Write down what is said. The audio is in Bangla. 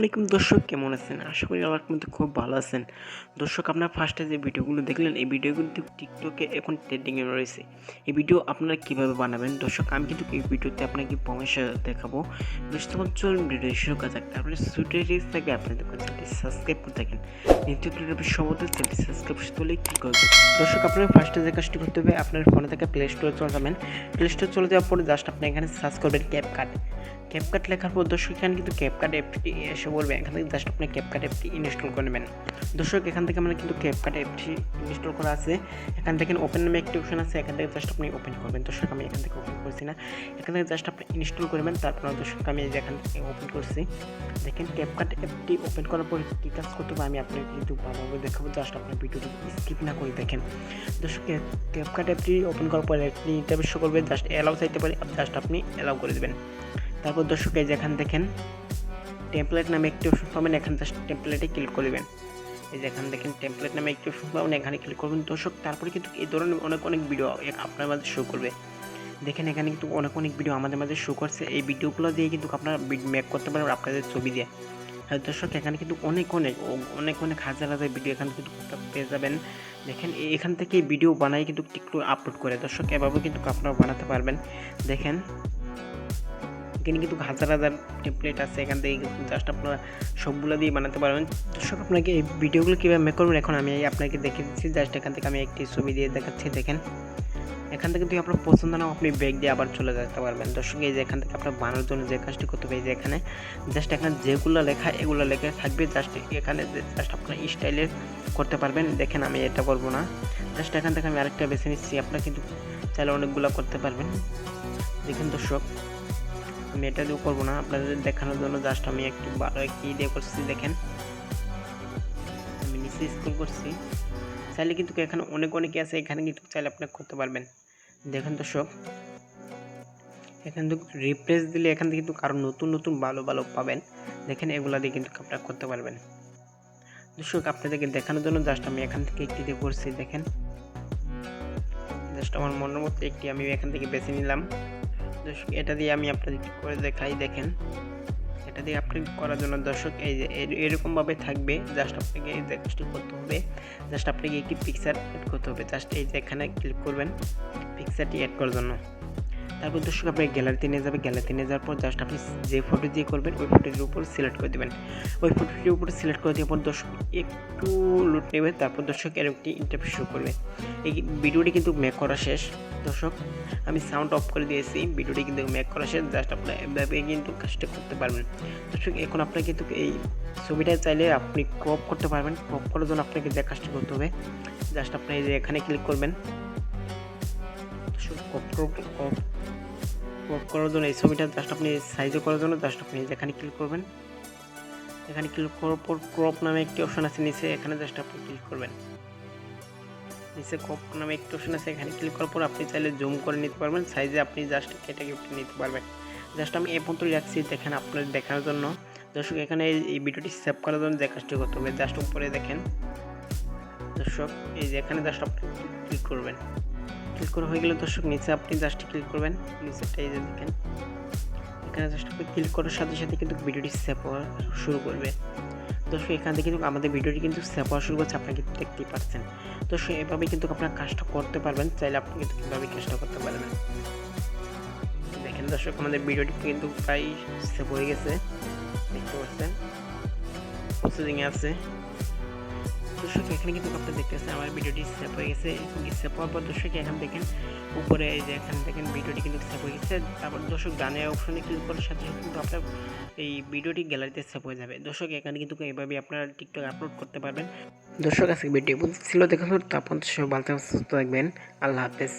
আলাইকুম দর্শক, কেমন আছেন? আশা করি আমার কিন্তু খুব ভালো আছেন। দর্শক, আপনার ফার্স্টে যে ভিডিওগুলো দেখলেন, এই ভিডিওগুলো টিকটকে এখন ট্রেন্ডিংয়ে রয়েছে। এই ভিডিও আপনারা কীভাবে বানাবেন? দর্শক, আমি কিন্তু এই ভিডিওতে আপনাকে পরামর্শ দেখাবো। তখন চলুন ভিডিও শুরু করা যাক। তারপরে সুইটারিস থেকে আপনাদের সাবস্ক্রাইব করে থাকেন। নিত্য ক্রিয়েটিভ চ্যানেলটি সাবস্ক্রাইব করলে ক্লিক করবেন দর্শক, আপনার ফার্স্টে যে কাজটি করতে হবে, আপনার ফোনে থেকে প্লে স্টোরে চলে যাবেন। প্লে স্টোর চলে যাওয়ার পরে জাস্ট আপনি এখানে সার্চ করবেন ক্যাপকাট ক্যাপকাট লেখার পর দর্শক এখানে কিন্তু ক্যাপকাট অ্যাপটি এসে বলবে। এখান থেকে জাস্ট আপনি ক্যাপকাট অ্যাপটি ইনস্টল করে নেবেন। দর্শক, এখান থেকে আমরা কিন্তু ক্যাপকাট অ্যাপটি ইনস্টল করা আছে। এখান থেকে ওপেন নামে একটি অপশন আছে, এখান থেকে জাস্ট আপনি ওপেন করবেন। দর্শক, আমি এখান থেকে ওপেন করছি না। এখান থেকে জাস্ট আপনি ইনস্টল করবেন তারপর দর্শক, আমি এখান থেকে ওপেন করছি। দেখেন ক্যাপকাট অ্যাপটি ওপেন করার পর কী কাজ করতে হবে? আমি আপনাকে কিন্তু ভালোভাবে দেখাবো। জাস্ট আপনার ভিডিওটি স্কিপ না করে দেখেন। দর্শক ক্যাপকাট অ্যাপটি ওপেন করার পর একটি ইন্টারভিউ করবে জাস্ট অ্যালাউ চাইতে পারে। জাস্ট আপনি অ্যালাউ করে দেবেন। তারপর দর্শক এই যেখান দেখেন টেমপ্লেট নামে একটি অপশন পাবেন, এখান টেমপ্লেটে ক্লিক করবেন এই যেখান দেখেন টেমপ্লেট নামে একটি অপশন পাবেন, এখানে ক্লিক করবেন। দর্শক, তারপরে কিন্তু এই ধরনের অনেক অনেক ভিডিও আপনার মাঝে শো করবে। দেখেন, এখানে কিন্তু অনেক অনেক ভিডিও আমাদের মাঝে শো করছে। এই ভিডিওগুলো দিয়ে কিন্তু আপনারা মেক করতে পারেন আপনাদের ছবি দিয়ে। হ্যাঁ দর্শক, এখানে কিন্তু অনেক অনেক অনেক অনেক হাজার হাজার ভিডিও এখানে কিন্তু পেয়ে যাবেন। দেখেন এখান থেকে ভিডিও বানাই কিন্তু টিকটক আপলোড করে। দর্শক, এভাবে কিন্তু আপনারা বানাতে পারবেন। দেখেন এখানে কিন্তু হাজার হাজার টেমপ্লেট আছে, এখান থেকে জাস্ট আপনারা সবগুলো দিয়ে বানাতে পারবেন। দর্শক, আপনাকে এই ভিডিওগুলো কীভাবে মেক করবেন, এখন আমি আপনাকে দেখে দিচ্ছি। জাস্ট এখান থেকে আমি একটি ছবি দিয়ে দেখাচ্ছি, দেখেন। এখান থেকে যদি আপনার পছন্দ না আপনি ব্যাগ দিয়ে আবার চলে যেতে পারবেন। দর্শক, এই যে এখান থেকে আপনার বানানোর জন্য যে কাজটি করতে এই যে এখানে জাস্ট এখানে যেগুলো লেখা, এগুলো লেখা থাকবে জাস্ট এখানে জাস্ট আপনার স্টাইলের করতে পারবেন। দেখেন, আমি এটা করব না। জাস্ট এখান থেকে আমি আরেকটা বেছে নিচ্ছি। আপনারা কিন্তু চাইলে অনেকগুলো করতে পারবেন। দেখেন, দর্শক। আমি এটা দিয়েও করব না। আপনাদের দেখানোর জন্য জাস্ট আমি একটু ভালো একটি দিয়ে করছি, দেখেন। আমি নিচে স্কুল করছি। চাইলে কিন্তু এখানে অনেক, অনেকে আছে, এখানে কিন্তু চাইলে আপনি করতে পারবেন। দেখেন দর্শক, এখান থেকে রিপ্লেস দিলে এখান থেকে কিন্তু আরও নতুন নতুন ভালো ভালো পাবেন। দেখেন, এগুলা দিয়ে কিন্তু আপনারা করতে পারবেন। দর্শক, আপনাদেরকে দেখানোর জন্য জাস্ট আমি এখান থেকে একটি দিয়ে করছি, দেখেন। জাস্ট আমার মনের মতো একটি আমি এখান থেকে বেছে নিলাম। দর্শক, এটা দিয়ে আমি আপনাদের করে দেখাই, দেখেন। এটা দিয়ে আপনি করার জন্য দর্শক, এই যে এরকমভাবে থাকবে। জাস্ট আপনাকে এই কাজটি করতে হবে। জাস্ট আপনাকে একটি পিকচার অ্যাড করতে হবে। জাস্ট এই যে এখানে ক্লিক করবেন পিকচারটি অ্যাড করার জন্য। তারপর দর্শক আপনি গ্যালারিতে নিয়ে যাবে। গ্যালারিতে নিয়ে যাওয়ার পর জাস্ট আপনি যে ফটো দিয়ে করবেন, ওই ফটোটির উপর সিলেক্ট করে দেবেন। ওই ফটোটির উপর সিলেক্ট করে দেওয়ার পর দর্শক একটু লুট নেবে, তারপর দর্শক এর একটি ইন্টারভিউ শো করবে। এই ভিডিওটি কিন্তু মেক করা শেষ। দর্শক, আমি সাউন্ড অফ করে দিয়েছি। ভিডিওটি কিন্তু মেক করা শেষ। জাস্ট আপনার এভাবে কিন্তু কাজটা করতে পারবেন। দর্শক, এখন আপনার কিন্তু এই ছবিটা চাইলে আপনি ক্রপ করতে পারবেন। ক্রপ করার জন্য আপনাকে যে কাজটা করতে হবে জাস্ট আপনি যে এখানে ক্লিক করবেন। ক্রপ করার জন্য এই ছবিটা জাস্ট আপনি করার জন্য জাস্ট আপনি ক্লিক করবেন এখানে ক্লিক করার পর ক্রপ নামে একটি অপশন আছে নিচে, এখানে জাস্ট আপনি ক্লিক করবেন। নিচে ক্রপ নামে একটি অপশন আছে, এখানে ক্লিক করার পর আপনি চাইলে জুম করে নিতে পারবেন সাইজে আপনি জাস্ট কেটে নিতে পারবেন। জাস্ট আমি এ পর্যন্ত রাখছি দেখেন আপনার দেখানোর জন্য। দর্শক, এখানে এই ভিডিওটি সেভ করার জন্য যে কাজটি করতে হবে জাস্ট উপরে দেখেন। দর্শক, এই যে এখানে জাস্ট আপনি ক্লিক করবেন। ক্লিক করা হয়ে গেলে দর্শক, নিচে আপনি জাস্ট ক্লিক করবেন। নিচেটা এই যে দেখেন। এখানে জাস্ট আপনি ক্লিক করার সাথে সাথে কিন্তু ভিডিওটি সেভ হওয়া শুরু করবে। দর্শক, এখান থেকে কিন্তু আমাদের ভিডিওটি কিন্তু সেভ হওয়া শুরু করছে আপনি কিন্তু দেখতেই পাচ্ছেন। দর্শক, এভাবে কিন্তু আপনার কাজটা করতে পারবেন, চাইলে আপনি কিন্তু কীভাবে কাজটা করতে পারবেন। দেখেন দর্শক, আমাদের ভিডিওটি কিন্তু প্রায় সেভ হয়ে গেছে। দেখতে পাচ্ছেন? প্রসেসিংয়ে আছে। দর্শক, এখানে কিন্তু আপনারা দেখতে পাচ্ছেন আমার ভিডিওটি সেভ হয়ে গেছে সেভ হওয়ার পর দর্শক এখান দেখেন উপরে যে এখানে দেখেন ভিডিওটি কিন্তু সেভ হয়ে গেছে, তারপর দর্শক গানের অপশনে ক্লিক করার সাথে সাথে কিন্তু আপনার এই ভিডিওটি গ্যালারিতে সেভ হয়ে যাবে। দর্শক, এখানে কিন্তু এইভাবে আপনারা টিকটক আপলোড করতে পারবেন। দর্শক, আজকে ভিডিও ছিল তো তারপর সব ভালো থাকবেন, আল্লাহ হাফেজ।